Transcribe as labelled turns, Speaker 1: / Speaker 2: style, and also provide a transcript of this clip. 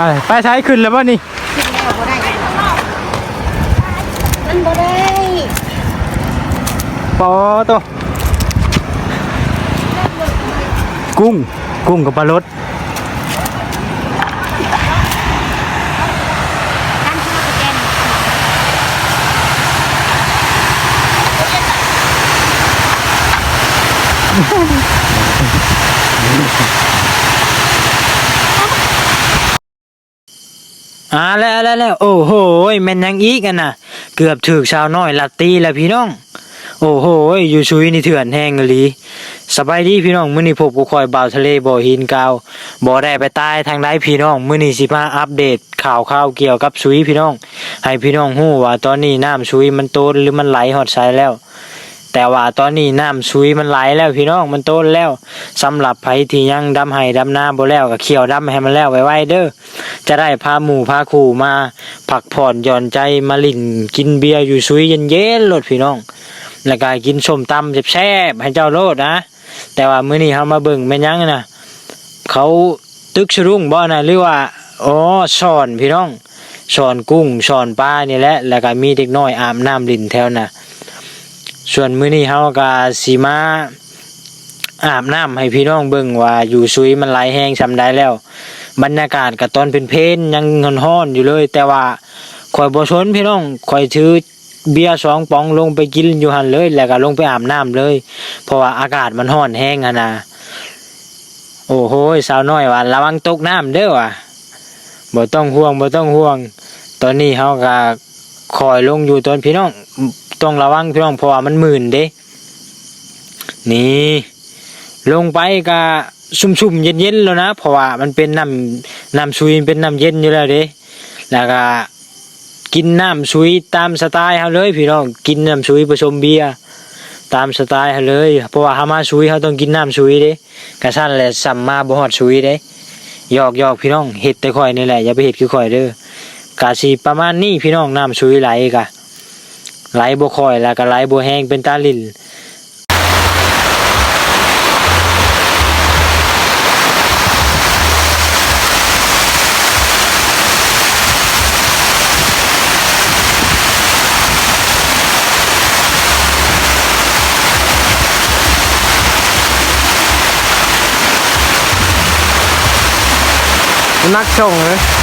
Speaker 1: ไปไปใช้ขึ้นแล้วบ่นี่
Speaker 2: ขึ้นแล้วบ่ได้มันบ่ได้
Speaker 1: ปอตัวกุ้ง กุ้งกับปลารส
Speaker 2: ตั้งชื่ อ่า
Speaker 1: แล้วแล้วแล้วโอ้โหแม่นยังอีกอันน่ะ เกือบถึกชาวน้อยลัดตีแล้วพี่น้อง โอ้โหอยู่ชุยนี่เถื่อนแห้งอีหลีสบายดีพี่น้องมื้อนี้พบกับคอยบ่าวทะเลบ่อหินกาวบ่อได้ไปใต้ทางใดพี่น้องมื้อนี้สิมาอัปเดตข่าวข่าวเกี่ยวกับชุยพี่น้อง ให้พี่น้องฮู้ว่าตอนนี้น้ำชุยมันโตหรือมันไหลฮอดไสแล้ว แต่ว่าตอนนี้น้ำชุยมันไหลแล้วพี่น้องมันโตนแล้วสำหรับไผที่ยังดำไห้ดำนาบ่แล้วก็เขี่ยวดำให้มันแล้วไว้ๆเด้อจะได้พาหมู่พาคู่มาพักผ่อนหย่อนใจมาลิ่นกินเบียร์อยู่ชุยเย็นๆโลดพี่น้อง แล้วก็กินส้มตำแซ่บๆให้เจ้าโลดนะ แต่ว่ามื้อนี้เฮามาเบิ่งแม่นยังนะเขาตึกชรุ่งบ่นะหรือว่าอ๋อสอนพี่น้องสอนกุ้งสอนปลานี่แหละแล้วก็มีเด็กน้อยอาบน้ำลินแถวน่ะ ส่วนมื้อนี้เฮาก็สิมาอาบน้ำให้พี่น้องเบิ่งว่าอยู่ซุยมันไหลแห้งซำได้แล้ว บรรยากาศก็ตอนเป็นเพลนยังร้อนๆอยู่เลย แต่ว่าข่อยบ่สนพี่น้องข่อยถือเบียร์สองป๋องลงไปกินอยู่หันเลย แล้วก็ลงไปอาบน้ำเลย เพราะว่าอากาศมันร้อนแห้งอะนะโอ้โหสาวน้อยว่าระวังตกน้ำเด้อว่ะบ่ต้องห่วงบ่ต้องห่วง ตอนนี้เฮาก็คอยลงอยู่ตอนพี่น้อง ต้องระวังพี่น้องเพราะว่ามันหมื่นเด้ นี่ ลงไปก็ชุ่มๆเย็นๆแล้วนะเพราะว่ามันเป็นน้ำน้ำซุยเป็นน้ำเย็นอยู่แล้วเด้ แล้วก็กินน้ำซุยตามสไตล์เฮาเลยพี่น้องกินน้ำซุยผสมเบียร์ตามสไตล์เฮาเลยเพราะว่าฮามาซุยเฮาต้องกินน้ำซุยเด้กระซั่นแหละสัมมาบ่ฮอดซุยเด้หยอกหยอกพี่น้องเฮ็ดแต่ข่อยนี่แหละอย่าไปเฮ็ดคือข่อยเด้อกะสิประมาณนี้พี่น้องน้ำซุยไหลกะ ไหลบ่ค่อยแล้วก็ไหลบ่แห้งเป็นตาลิ่นนักชงเลย